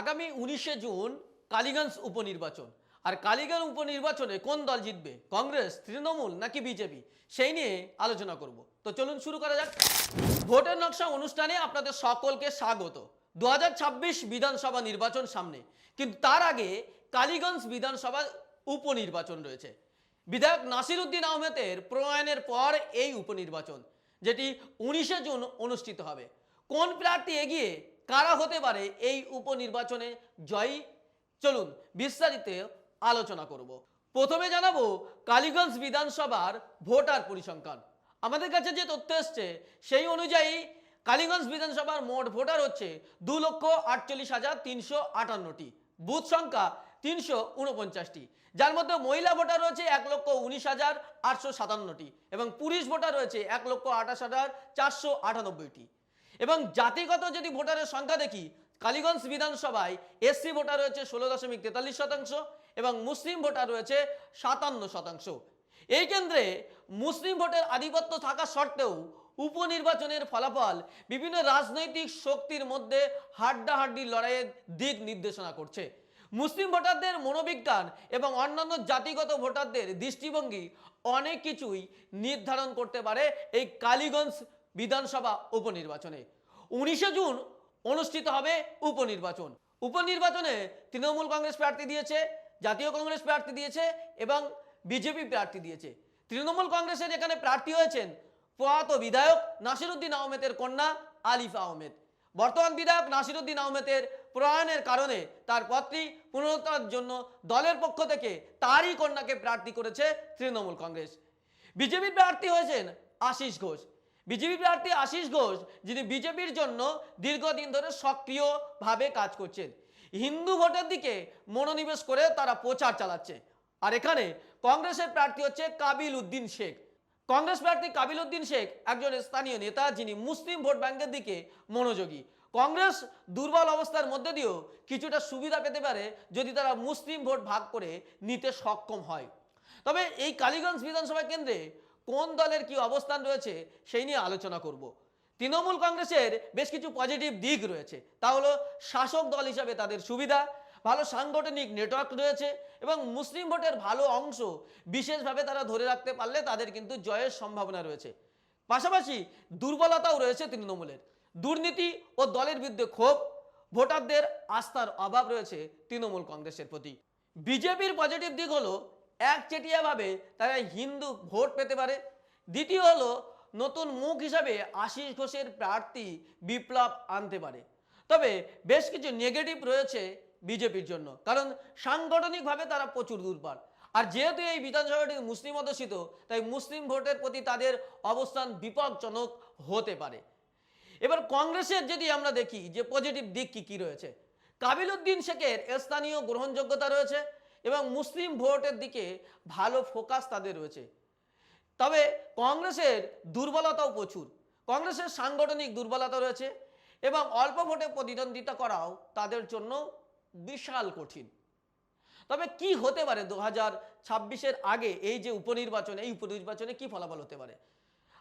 আগামী উনিশে জুন কালীগঞ্জ উপনির্বাচন। আর কালীগঞ্জ উপনির্বাচনে কোন দল জিতবে? কংগ্রেস, তৃণমূল নাকি বিজেপি? সেই নিয়ে আলোচনা করব। তো চলুন শুরু করা যাক। ভোটের নকশা অনুষ্ঠানে আপনাদের সকলকে স্বাগত। দু হাজার ছাব্বিশ বিধানসভা নির্বাচন সামনে। কিন্তু তার আগে কালীগঞ্জ বিধানসভা উপনির্বাচন রয়েছে। বিধায়ক নাসির উদ্দিন আহমেদের প্রণয়নের পর এই উপনির্বাচন, যেটি উনিশে জুন অনুষ্ঠিত হবে। কোন প্রার্থী এগিয়ে কারা হতে পারে এই উপনির্বাচনে জয়ী? চলুন বিস্তারিত আলোচনা করব। প্রথমে জানাব কালীগঞ্জ বিধানসভার ভোটার পরিসংখ্যান। আমাদের কাছে যে তথ্য এসছে, সেই অনুযায়ী কালীগঞ্জ বিধানসভার মোট ভোটার হচ্ছে দু লক্ষ আটচল্লিশ হাজার তিনশো আটান্নটি। বুথ সংখ্যা তিনশো উনপঞ্চাশটি যার মধ্যে মহিলা ভোটার রয়েছে এক লক্ষ উনিশ হাজার আটশো সাতান্নটি এবং পুরুষ ভোটার রয়েছে এক লক্ষ আঠাশ হাজার চারশো আটানব্বইটি। এবং জাতিগত যদি ভোটারের সংখ্যা দেখি, কালীগঞ্জ বিধানসভায় এসসি ভোটার রয়েছে ষোলো দশমিক তেতাল্লিশ শতাংশ এবং মুসলিম ভোটার রয়েছে সাতান্ন শতাংশ। এই কেন্দ্রে মুসলিম ভোটের আধিপত্য থাকা সত্ত্বেও উপনির্বাচনের ফলাফল বিভিন্ন রাজনৈতিক শক্তির মধ্যে হাড্ডাহাড্ডি লড়াইয়ের দিক নির্দেশনা করছে। মুসলিম ভোটারদের মনোবিজ্ঞান এবং অন্যান্য জাতিগত ভোটারদের দৃষ্টিভঙ্গি অনেক কিছুই নির্ধারণ করতে পারে এই কালীগঞ্জ বিধানসভা উপনির্বাচনে। উনিশে জুন অনুষ্ঠিত হবে উপনির্বাচন। উপনির্বাচনে তৃণমূল কংগ্রেস প্রার্থী দিয়েছে, জাতীয় কংগ্রেস প্রার্থী দিয়েছে এবং বিজেপি প্রার্থী দিয়েছে। তৃণমূল কংগ্রেসের এখানে প্রার্থী হয়েছেন প্রয়াত বিধায়ক নাসিরুদ্দিন আহমেদের কন্যা আলিফা আহমেদ। বর্তমান বিধায়ক নাসিরুদ্দিন আহমেদের প্রয়াণের কারণে তার পত্নী পুনরুদ্ধারের জন্য দলের পক্ষ থেকে তারই কন্যাকে প্রার্থী করেছে তৃণমূল কংগ্রেস। বিজেপির প্রার্থী হয়েছেন আশিস ঘোষ। বিজেপি প্রার্থী আশিস ঘোষ, যিনি বিজেপির জন্য দীর্ঘদিন ধরে সক্রিয়ভাবে কাজ করছেন। হিন্দু ভোটের দিকে মনোনিবেশ করে তারা প্রচার চালাচ্ছে। আর এখানে কংগ্রেসের প্রার্থী হচ্ছে কাবিল উদ্দিন শেখ। কংগ্রেস প্রার্থী কাবিল উদ্দিন শেখ একজন স্থানীয় নেতা, যিনি মুসলিম ভোট ব্যাংকের দিকে মনোযোগী। কংগ্রেস দুর্বল অবস্থার মধ্যে দিয়েও কিছুটা সুবিধা পেতে পারে যদি তারা মুসলিম ভোট ভাগ করে নিতে সক্ষম হয়। তবে এই কালীগঞ্জ বিধানসভা কেন্দ্রে কোন দলের কি অবস্থান রয়েছে সেই নিয়ে আলোচনা করব। তৃণমূল কংগ্রেসের বেশ কিছু পজিটিভ দিক রয়েছে। তা হলো শাসক দল হিসাবে তাদের সুবিধা, ভালো সাংগঠনিক নেটওয়ার্ক রয়েছে এবং মুসলিম ভোটের ভালো অংশ বিশেষভাবে তারা ধরে রাখতে পারলে তাদের কিন্তু জয়ের সম্ভাবনা রয়েছে। পাশাপাশি দুর্বলতাও রয়েছে তৃণমূলের। দুর্নীতি ও দলের বিরুদ্ধে ক্ষোভ, ভোটারদের আস্থার অভাব রয়েছে তৃণমূল কংগ্রেসের প্রতি। বিজেপির পজিটিভ দিক হলো একচেটিয়াভাবে তারা হিন্দু ভোট পেতে পারে। দ্বিতীয় হলো, নতুন মুখ হিসাবে আশিস ঘোষের প্রার্থী বিপ্লব আনতে পারে। তবে বেশ কিছু নেগেটিভ রয়েছে বিজেপির জন্য, কারণ সাংগঠনিকভাবে তারা প্রচুর দুর্বল। আর যেহেতু এই বিধানসভাটি মুসলিম অধ্যুষিত, তাই মুসলিম ভোটের প্রতি তাদের অবস্থান বিপজ্জনক হতে পারে। এবার কংগ্রেসের যদি আমরা দেখি যে পজিটিভ দিক কি কি রয়েছে? কাবিল উদ্দিন শেখের স্থানীয় গ্রহণযোগ্যতা রয়েছে। এবং মুসলিম ভোটের দিকে ভালো ফোকাস তাদের রয়েছে। তবে কংগ্রেসের দুর্বলতাও প্রচুর। কংগ্রেসের সাংগঠনিক দুর্বলতা রয়েছে এবং অল্প ভোটে প্রতিদ্বন্দ্বিতা করাও তাদের জন্য বিশাল কঠিন। তবে কি হতে পারে দু হাজার আগে এই যে উপনির্বাচন, এই উপনির্বাচনে কি ফলাফল হতে পারে?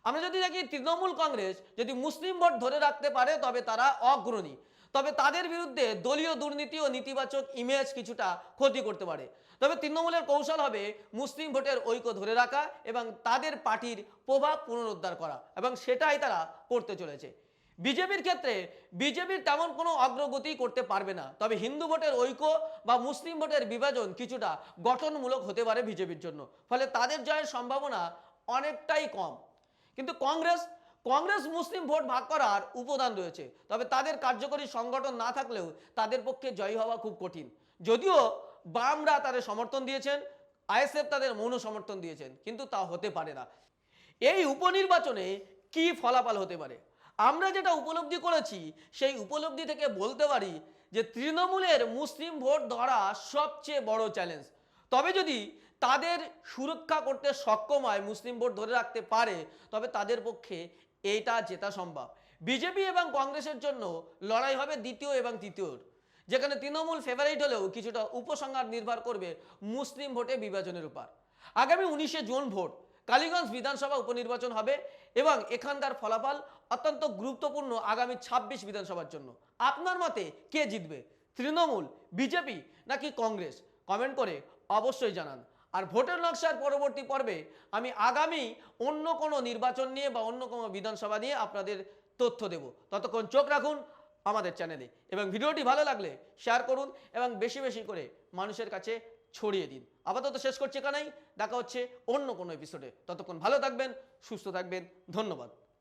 আমরা যদি দেখি তৃণমূল কংগ্রেস যদি মুসলিম ভোট ধরে রাখতে পারে, তবে তারা অগ্রণী। তবে তাদের বিরুদ্ধে দলীয় দুর্নীতি ও নেতিবাচক ইমেজ কিছুটা ক্ষতি করতে পারে। তবে তৃণমূলের কৌশল হবে মুসলিম ভোটের ঐক্য ধরে রাখা এবং তাদের পার্টির প্রভাব পুনরুদ্ধার করা এবং সেটাই তারা করতে চলেছে। বিজেপির ক্ষেত্রে বিজেপির তেমন কোনো অগ্রগতি করতে পারবে না, তবে হিন্দু ভোটের ঐক্য বা মুসলিম ভোটের বিভাজন কিছুটা গঠনমূলক হতে পারে বিজেপির জন্য, ফলে তাদের জয়ের সম্ভাবনা অনেকটাই কম। কিন্তু কংগ্রেস কংগ্রেস মুসলিম ভোট ভাগ করার উপাদান রয়েছে। তবে তাদের কার্যকরী সংগঠন না থাকলেও তাদের পক্ষে জয়ী হওয়া খুব কঠিন। যদিও বামরা তাদের সমর্থন দিয়েছেন, আইএসএফ তাদের মৌন সমর্থন দিয়েছেন, কিন্তু তা হতে পারে না। এই উপনির্বাচনে কি ফলাফল হতে পারে? আমরা যেটা উপলব্ধি করেছি, সেই উপলব্ধি থেকে বলতে পারি যে তৃণমূলের মুসলিম ভোট ধরা সবচেয়ে বড় চ্যালেঞ্জ। তবে যদি তাদের সুরক্ষা করতে সক্ষম হয়, মুসলিম ভোট ধরে রাখতে পারে, তবে তাদের পক্ষে এইটা জেতা সম্ভব। বিজেপি এবং কংগ্রেসের জন্য লড়াই হবে দ্বিতীয় এবং তৃতীয়র যেখানে তৃণমূল ফেভারিট হলেও কিছুটা উপসংহার নির্ভর করবে মুসলিম ভোটে বিভাজনের উপর। আগামী উনিশে জুন ভোট কালীগঞ্জ বিধানসভা উপনির্বাচন হবে এবং এখানকার ফলাফল অত্যন্ত গুরুত্বপূর্ণ আগামী ছাব্বিশ বিধানসভার জন্য। আপনার মতে কে জিতবে? তৃণমূল, বিজেপি নাকি কংগ্রেস? কমেন্ট করে অবশ্যই জানান। আর ভোটের নকশার পরবর্তী পর্বে আমি আগামী অন্য কোনো নির্বাচন নিয়ে বা অন্য কোনো বিধানসভা নিয়ে আপনাদের তথ্য দেব। ততক্ষণ চোখ রাখুন আমাদের চ্যানেলে এবং ভিডিওটি ভালো লাগলে শেয়ার করুন এবং বেশি বেশি করে মানুষের কাছে ছড়িয়ে দিন। আপাতত শেষ করছি এখানেই। দেখা হচ্ছে অন্য কোনো এপিসোডে ততক্ষণ ভালো থাকবেন, সুস্থ থাকবেন। ধন্যবাদ।